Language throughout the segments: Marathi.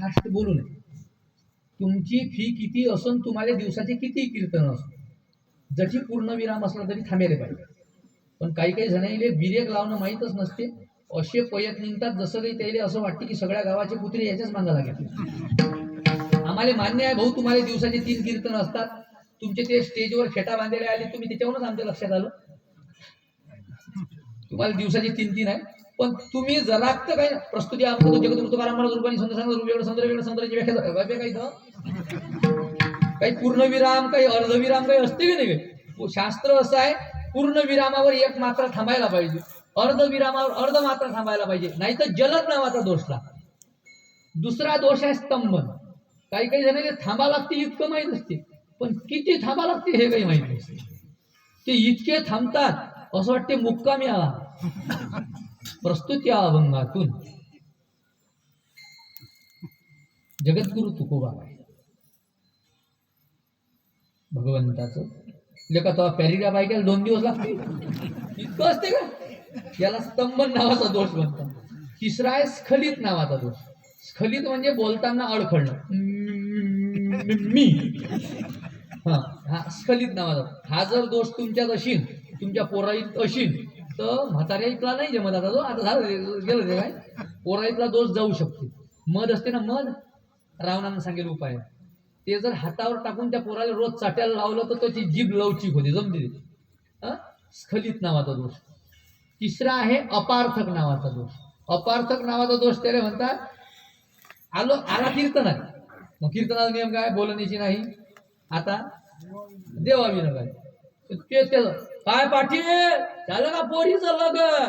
फास्ट बोलू नये. तुमची फी किती असून तुम्हाला दिवसाचे किती कीर्तन असो जशी पूर्ण विराम असला तरी थांबेले पाहिजे. पण काही काही जणांना बिरेक लावणं माहीतच नसते. असे पयत निघतात जसं काही त्याला असं वाटते की सगळ्या गावाचे कुत्रे याच्याच मागा लागेल. आम्हाला मान्य आहे भाऊ तुम्हाला दिवसाचे तीन कीर्तन असतात. तुमचे ते स्टेजवर फेटा बांधलेले आले तुम्ही त्याच्यावरूनच आमच्या लक्षात आलं. तुम्हाला दिवसाचे तीन तीन आहे. पण तुम्ही जरा तर काय प्रस्तुती आपण जगत तुकाराम महाराज रुपानी संत सांगत वेगळं संदर्भ वेगळं संतांची व्याख्या काय काही इथं? काही काही अर्धविराम काही असते की नाही? शास्त्र असं आहे पूर्ण विरामावर एक मात्रा थांबायला पाहिजे. अर्ध विरामावर अर्ध मात्रा थांबायला पाहिजे. नाही तर जलद नावाचा दोष लागतो दुसरा दोष आहे स्तंभन काही काही जणांना थांबा लागते इतकं माहीत असते. पण किती थांबा लागते हे काही माहीत नसते. ते इतके थांबतात असं वाटते मुक्कामी आला. प्रस्तुत या अभंगातून जगद्गुरु तुकोबा. भगवंताचं. का तेव्हा पॅरिडा ऐकायला दोन दिवस लागते इतकं असते का? याला स्तंभन नावाचा दोष म्हणतात. तिसरा आहे स्खलित नावाचा दोष. स्खलित म्हणजे बोलताना अडखळणं. मी. हा हा स्खलित नावाचा. हा जर दोष तुमच्यात असेल तुमच्या पोराईत असेल तर म्हाताऱ्या इथला नाही जमत आता तो. आता झालं गेलं ते काय इथला दोष जाऊ शकते. मध असते ना मध? रावणानं सांगेल उपाय. ते जर हातावर टाकून त्या पोराला रोज चाट्याला लावलं तर त्याची जीभ लवचिक होते जमते ते. स्खलित नावाचा दोष. तिसरा आहे अपार्थक नावाचा दोष. अपार्थक नावाचा दोष त्याला म्हणतात आलो आला कीर्तनात. मग कीर्तनाचा नियम काय? बोलण्याची नाही. आता देवावी नका ते त्याचं काय पाठी झालं का पोरीचं लग्न?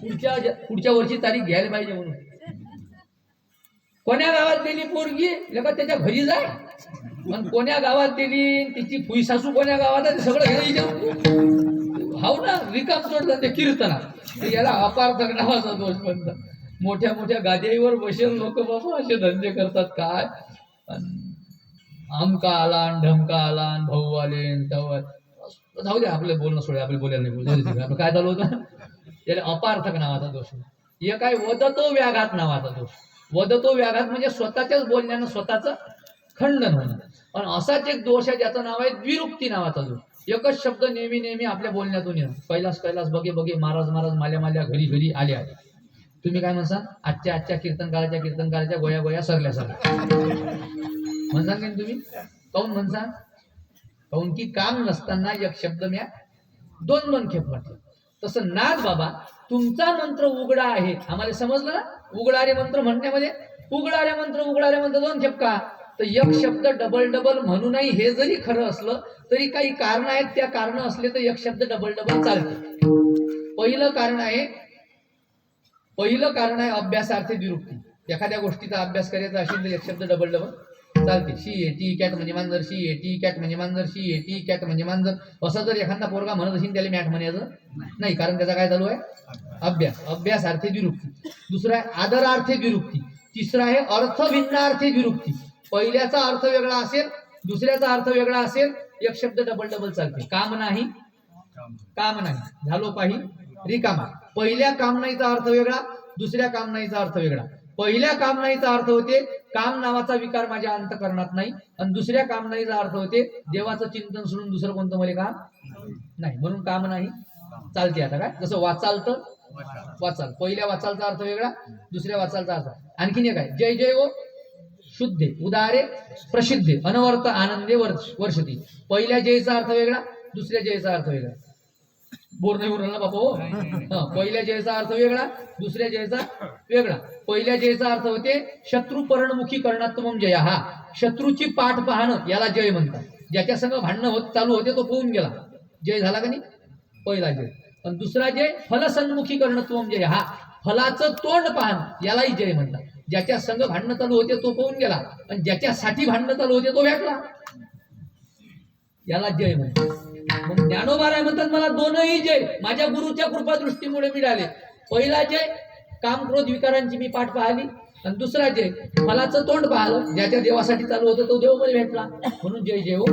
पुढच्या पुढच्या वर्षी तारीख घ्यायला पाहिजे म्हणून. कोण्या गावात दिली पोरगी? लगा त्याच्या घरी जाय. पण कोण्या गावात दिली तिची फुई सासू कोण्या गावात आहे सगळं घरी हाव ना रिकाम सोडतात ते कीर्तना. याला अपार्थक नावाचा दोष म्हणतात. मोठ्या मोठ्या गाद्याईवर बसेल लोक बाबा असे धंदे करतात काय? अन अमका आला ढमका आला भाऊ आले. जाऊ दे आपलं बोलणं सोडे आपले बोलायला नाही बोलू. आपलं काय चालू होतं? त्याला अपार्थक नावाचा दोष हे काय वदतो व्याघात नावाचा दोष. वदतो व्याघात म्हणजे स्वतःच्याच बोलण्यानं स्वतःचं खंडन होणं. पण असाच एक दोष आहे ज्याचं नाव आहे द्विरुक्ती नावाचा दोष. एकच शब्द नेहमी नेहमी आपल्या बोलण्यातून येणं. कैलास कैलास बघे बघे महाराज महाराज माल्या माल्या घरी घरी आले आले. तुम्ही काय म्हणसा आजच्या आजच्या कीर्तनकाराच्या कीर्तनकाराच्या गोया गोया सरल्या सरल्या. म्हणसा की तुम्ही? काऊन म्हणसा काऊन की काम नसताना एक शब्द म्या दोन दोन खेप म्हटलं. तसं नाद बाबा तुमचा मंत्र उघडा आहे. आम्हाला समजलं ना? उघडारे मंत्र म्हणण्यामध्ये? उघडारे मंत्र उघडारे मंत्र दोन खेप का? तर एक शब्द डबल डबल म्हणूनही हे जरी खरं असलं तरी काही कारण आहेत. त्या कारण असले तर एक शब्द डबल डबल चालते. पहिलं कारण आहे पहिलं कारण आहे अभ्यासार्थी विरुक्ती एखाद्या गोष्टीचा अभ्यास करायचा असेल तर एक शब्द डबल डबल चालते. शी ए टी कॅट म्हणजे मांजर शी ए टी कॅट म्हणजे मांजर शी ए टी कॅट म्हणजे मांजर. असं जर एखादा पोरगा म्हणत असेल त्याला मॅट म्हणायचं नाही कारण त्याचा काय चालू आहे? अभ्यास. अभ्यास अर्थे विरुक्ती. दुसरा आहे आदरार्थे विरुक्ती. तिसरा आहे अर्थभिन्नार्थी विरुक्ती. पहिल्याचा अर्थ वेगळा असेल दुसऱ्याचा अर्थ वेगळा असेल एक शब्द डबल डबल चालते. काम नाही काम नाही. झालो पाही रिकामा. पहिल्या काम नाहीचा अर्थ वेगळा दुसऱ्या काम नाहीचा अर्थ वेगळा. पहिल्या कामनाईचा अर्थ होते काम नावाचा विकार माझ्या अंतकरणात नाही. आणि दुसऱ्या कामनाईचा अर्थ होते देवाचं चिंतन सोडून दुसरं कोणतं मला काम नाही. म्हणून काम नाही. चालते आता काय? जसं वाचाल तर वाचाल. पहिल्या वाचालचा अर्थ वेगळा दुसऱ्या वाचालचा अर्थ. आणखीन एक आहे. जय जय ओ शुद्धे उदारे प्रसिद्धे अनवर्त आनंदे वर्ष वर्षती. पहिल्या जयचा अर्थ वेगळा दुसऱ्या जयचा अर्थ वेगळा. बोर नाही बोलला बापा हो? हा, पहिल्या जयचा अर्थ वेगळा दुसऱ्या जयचा वेगळा. पहिल्या जयचा अर्थ होते शत्रू परणमुखी करणात्मम जय. हा शत्रूची पाठ पाहणं याला जय म्हणतात. ज्याच्या संग भांडणं होत चालू होते तो पोहून गेला. जय झाला का नाही? पहिला जय. पण दुसरा जय फलसन्मुखी करणत्वम जय. हा फलाचं तोंड पाहणं यालाही जय म्हणतात. ज्याच्या संघ भांडणं चालू होते तो पोहून गेला. आणि ज्याच्यासाठी भांडणं चालू होते तो भेटला याला जय म्हणतात. मग ज्ञानोबाराय म्हणतात मला दोनही जय माझ्या गुरुच्या कृपा दृष्टीमुळे मिळाले. पहिला जय काम क्रोध विकारांची मी पाठ पाहिली आणि दुसरा जय फलाचं तोंड पाहिलं ज्याच्या देवासाठी चालू होतं तो देव मला भेटला. म्हणून जय जय हो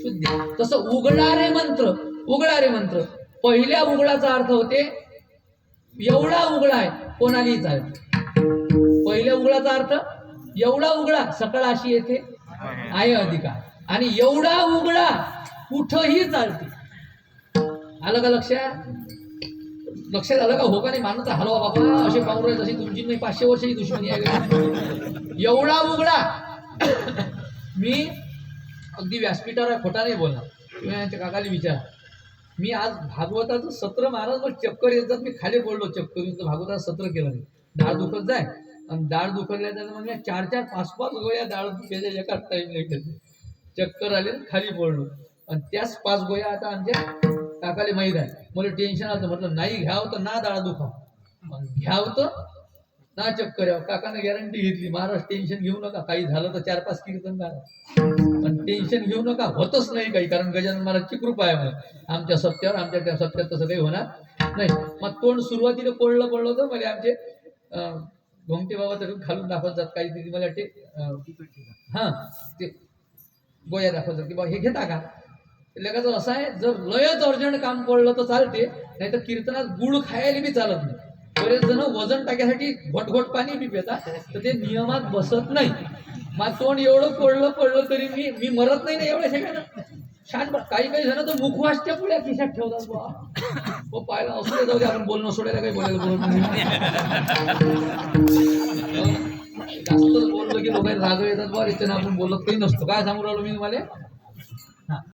शुद्ध. तसं उघडारे मंत्र उघडारे मंत्र. पहिल्या उघडाचा अर्थ होते एवढा उघडा आहे कोणालाही चालेल. पहिल्या उघडाचा अर्थ एवढा उघडा सकाळ अशी येते आहे अधिकार. आणि एवढा उघडा कुठंही चालते. आलं का लक्षात लक्षात आलं का? हो का नाही? मानत हलवा बाबा असे पाहून जशी तुमची नाही. पाचशे वर्षाची दुश्मनी आहे. एवढा उघडा. मी अगदी व्यासपीठावर खोटा नाही बोलणार. तुम्ही यांच्या काकाला विचार. मी आज भागवताचं सत्र महाराज मग चक्कर येतात मी खाली पडलो. चक्कर येऊन भागवताचं सत्र केलं नाही. डाळ दुखत जाय. आणि डाळ दुखल्या त्यानं मग म्हणजे चार चार पाच पाच गोळ्या डाळ दुखायच्या एकाच टाईम नाही चक्कर आले खाली पडलो. आणि त्याच पाच गोळ्या आता आमच्या काकाला माहीत आहे. मला टेन्शन आलं म्हटलं नाही घ्यावं तर ना दुखाव. मग घ्यावं तर ना चक्कर यावं. काकानं गॅरंटी घेतली. महाराज टेन्शन घेऊ नका. काही झालं तर चार पाच कीर्तन करा. पण टेन्शन घेऊ नका. होतच नाही काही. कारण गजानन महाराजची कृपा आहे मला आमच्या सत्यावर आमच्या त्या सत्यात तसं काही होणार नाही. मग तोंड सुरुवातीला पडलं पडलं होतं. मला आमचे अं, घोमटे बाबा तरी खालून दाखवत जात काहीतरी मला ते हां ते गोया दाखवत जात की बा हे घेता का? लगाचं असं आहे जर लयच अर्जंट काम पडलं तर चालते नाही तर कीर्तनात गुळ खायला बी चालत नाही. बरेच जण वजन टाक्यासाठी घोट घोट पाणी बी पितात तर ते नियमात बसत नाही. मग तोंड एवढं पडलं पडलं तरी मी मी मरत नाही ना एवढ्या सेकंदात छान काही काही जण तर मुखवासच्या पुढ्या खिशात ठेवतात बा हो पाहिलं असं जाऊ दे आपण बोलणं सोडायला काही बोलायला बोलत जास्त जास्तच बोललो की लोक राग येतात बा इथे आपण बोलत काही नसतो. काय सांगू राहिलो मी तुम्हाला?